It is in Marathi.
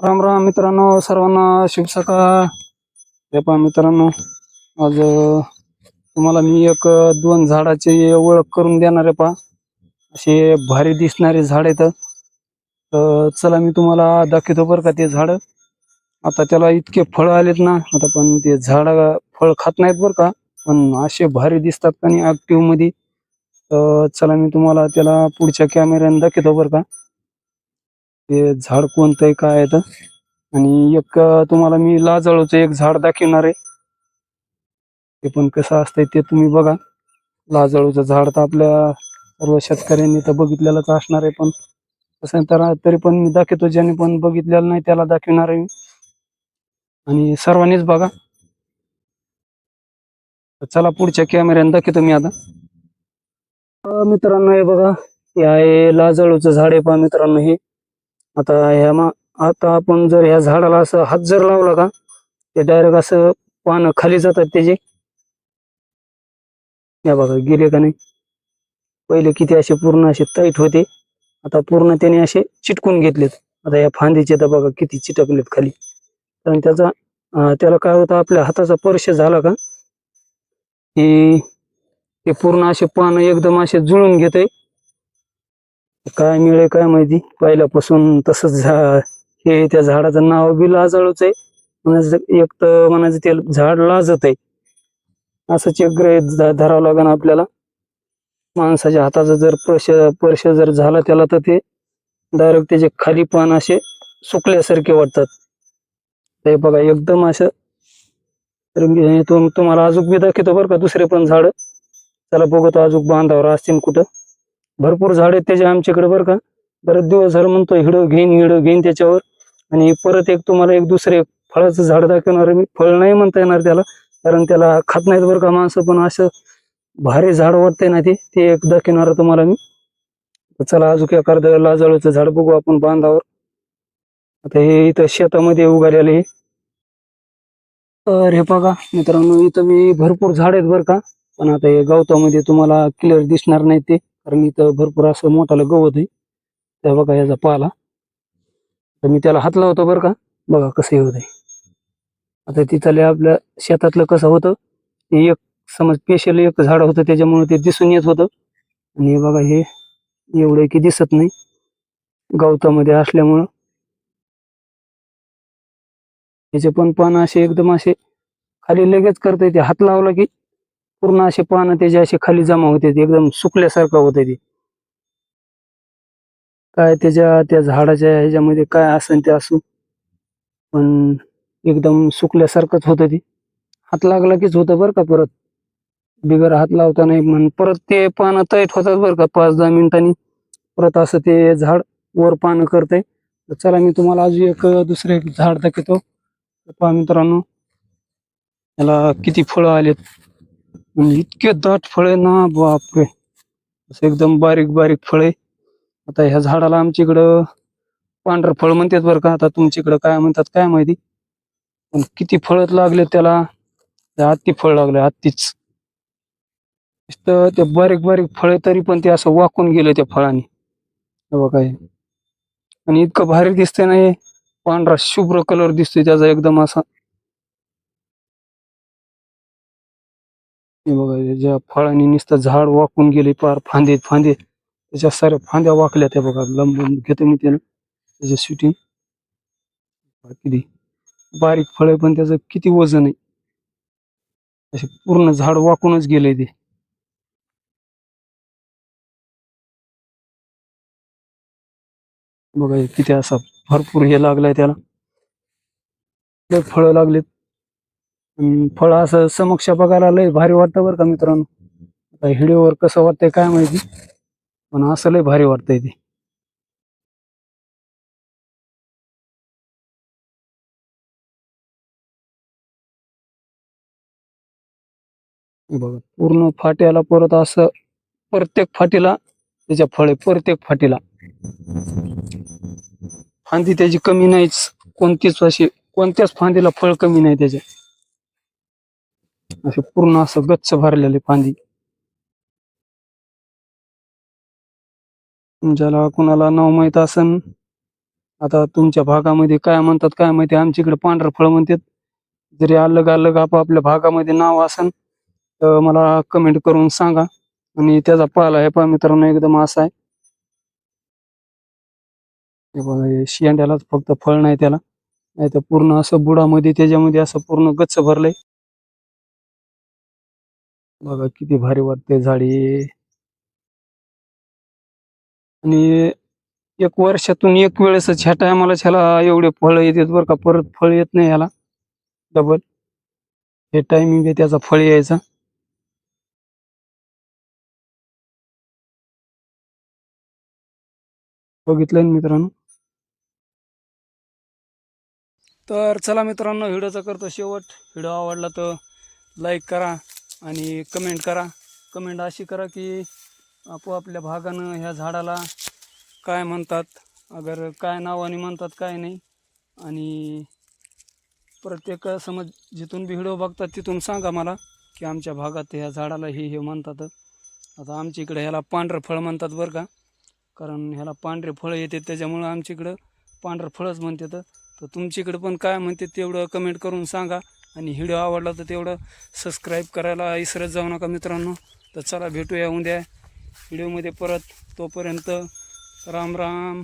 राम राम मित्रांनो सर्वांना शुभ सकाळ. हे पहा मित्रांनो आज तुम्हाला मी एक दोन झाडाची ओळख करून देणार आहे पहा. असे भारी दिसणारे झाड आहेत. तर चला मी तुम्हाला दाखवतो बरं का ते झाड. आता त्याला इतके फळ आलेत ना आता पण ते झाड फळ खात नाहीत बरं का. पण असे भारी दिसतात का नाही ऍक्टिव्हमध्ये. तर चला मी तुम्हाला त्याला पुढच्या कॅमेऱ्याने दाखवतो बरं का. ते झाड कोणतंय काय आहे तर? आणि एक तुम्हाला मी लाजळूच एक झाड दाखवणार आहे. ते पण कसं असतंय ते तुम्ही बघा. लाजळूचं झाड तर आपल्या सर्व शेतकऱ्यांनी तर बघितलेलंच असणार आहे पण कसं तर तरी पण मी दाखवतो ज्याने पण बघितलेलं नाही त्याला दाखवणार आहे मी. आणि सर्वांनीच बघा. चला पुढच्या कॅमेऱ्याने दाखवतो मी आता. मित्रांनो हे बघा. हे आहे लाजळूचं झाड आहे पहा मित्रांनो हे. आता ह्या मा आता आपण जर ह्या झाडाला असं हात जर लावला का ते डायरेक्ट असं पानं खाली जातात त्याचे. या बघा गेले का नाही? पहिले किती असे पूर्ण असे टाईट होते. आता पूर्ण त्याने असे चिटकून घेतलेत. आता या फांदीचे तर बघा किती चिटकलेत खाली. कारण त्याचा त्याला काय होतं आपल्या हाताचा स्पर्श झाला का की ते पूर्ण असे पानं एकदम असे जुळून घेते काय मिळे काय माहिती? पहिल्यापासून तसंच झा हे त्या झाडाचं नाव बी लाजाळूच आहे. म्हणायचं एक तर म्हणायचं ते झाड लाजत आहे. असं चक्र धरावं लागेल आपल्याला. माणसाच्या हाताचा जर स्पर्श स्पर्श जर झाला त्याला तर ते डायरेक्ट त्याचे खाली पान असे सुकल्यासारखे वाटतात. ते बघा एकदम असं तर तुम्हाला अजून बी दाखवतो बरं का दुसरे पण झाड. त्याला बघतो अजून बांधावर असतील कुठं. भरपूर झाड आहेत त्याचे आमच्याकडे बरं का. बरेच दिवस झालं म्हणतो हिडो घेईन हिडो घेईन त्याच्यावर. आणि परत एक तुम्हाला एक दुसरे फळाचं झाड दाखवणार मी. फळ नाही म्हणता येणार त्याला कारण त्याला खात नाहीत बरं का माणसं पण असं भारी झाड वाटतंय ना ते ते एक दाखवणार तुम्हाला मी. चला अजून एखादं लाजाळूचं झाड बघू आपण बांधावर. आता हे इथं शेतामध्ये उगालेले तर हे बघा मित्रांनो इथं मी भरपूर झाड आहेत बरं का. पण आता हे गवतामध्ये तुम्हाला क्लिअर दिसणार नाही ते. कारण इथं भरपूर असं मोठाला गवत आहे. त्या बघा याचा पाला. तर मी त्याला हात लावतो बरं का. बघा कसं होत आहे आता तिथले आपल्या शेतातलं कसं होतं ते एक समज स्पेशल एक झाड होतं त्याच्यामुळे ते दिसून येत होतं. आणि बघा हे एवढं की दिसत नाही. गवतामध्ये असल्यामुळं. याचे पण पान असे एकदम असे खाली लगेच करता येते. हात लावला की पूर्ण असे पानं त्याचे असे खाली जमा होते ते एकदम सुकल्यासारखं होते ते. काय त्याच्या त्या झाडाच्या ह्याच्यामध्ये काय असेल ते असू. पण एकदम सुकल्यासारखंच होतं ते. हात लागला कीच होतं बरं का परत. बिगर हात लावता नाही म्हण परत ते पानं तैट होतात बरं का पाच दहा मिनिटांनी. परत असं ते झाड वर पानं करते तर चला मी तुम्हाला अजून एक दुसरं एक झाड दाखवतो. पहा मित्रांनो याला किती फळं आलेत. इतके दाट फळे ना बापरे. असं एकदम बारीक बारीक फळे. आता ह्या झाडाला आमच्या इकडं पांढर फळ म्हणतात बरं का. आता तुमच्याकडं काय म्हणतात काय माहिती? पण किती फळत लागले त्याला? त्या हत्ती फळ लागले हत्तीच. ते बारीक बारीक फळे तरी पण ते असं वाकून गेले त्या फळाने. काय आणि इतकं भारी दिसतंय ना हे. पांढरा शुभ्र कलर दिसतोय त्याचा एकदम असा. हे बघा ज्या फळांनी नुसतं झाड वाकून गेले पार फांदे फांदे. त्याच्या साऱ्या फांद्या वाकल्या त्या बघा लंबून घेतो मी त्यानं त्याच्या शूटिंग किती बारीक फळे पण त्याचं किती वजन आहे? असे पूर्ण झाड वाकूनच गेले ते. बघा किती असा भरपूर हे लागलाय त्याला. फळ फळं लागलेत. फळ असं समक्ष बघायला लय भारी वाटतं बरं का मित्रांनो. आता व्हिडिओवर कसं वाटतंय काय माहिती पण असं लय भारी वाटतंय ते. बघा पूर्ण फाट्याला परत असं प्रत्येक फाटीला त्याच्या फळे प्रत्येक फाटीला. फांदी त्याची कमी नाहीच कोणतीच अशी कोणत्याच फांदीला फळ कमी नाही त्याच्या असे पूर्ण असं गच्च भरलेले फांदी. ज्याला कुणाला नाव माहीत असन आता तुमच्या भागामध्ये काय म्हणतात काय माहिती आमच्या इकडे पांढर फळ म्हणतात जरी अलग अलग आपापल्या भागामध्ये नाव असन तर मला कमेंट करून सांगा. आणि त्याचा पाला आहे पहा मित्रांनो एकदम असा आहे. हे बघा शेंड्यालाच फक्त फळ नाही त्याला. नाही तर पूर्ण असं बुडामध्ये त्याच्यामध्ये असं पूर्ण गच्च भरलंय. बघा किती भारी वाटते झाडी. आणि एक वर्षातून एक वेळेस ह्या टायमाला ह्याला एवढे फळ येतात बरं का. परत फळ येत नाही ह्याला. डबल हे टायमिंग आहे त्याचा फळ यायचा. बघितलं मित्रांनो? तर चला मित्रांनो व्हिडिओचा करतो शेवट. व्हिडिओ आवडला तर लाईक करा. आणि कमेंट करा. कमेंट अशी करा की आपोआपल्या भागानं ह्या झाडाला काय म्हणतात अगर काय नावाने म्हणतात काय नाही. आणि प्रत्येक समज जिथून बी व्हिडिओ बघतात तिथून सांगा मला की आमच्या भागात ह्या झाडाला हे हे म्हणतात. आता आमच्या इकडे ह्याला पांढरं फळ म्हणतात बरं का. कारण ह्याला पांढरे फळं येते त्याच्यामुळं आमच्या इकडं पांढरं फळच म्हणतात. तर तुमच्याकडं पण काय म्हणते तेवढं कमेंट करून सांगा. आणि व्हिडिओ आवडला तर तेवढं सबस्क्राईब करायला विसरत जाऊ नका मित्रांनो. तर चला भेटूया उद्या. व्हिडिओमध्ये परत तोपर्यंत राम राम.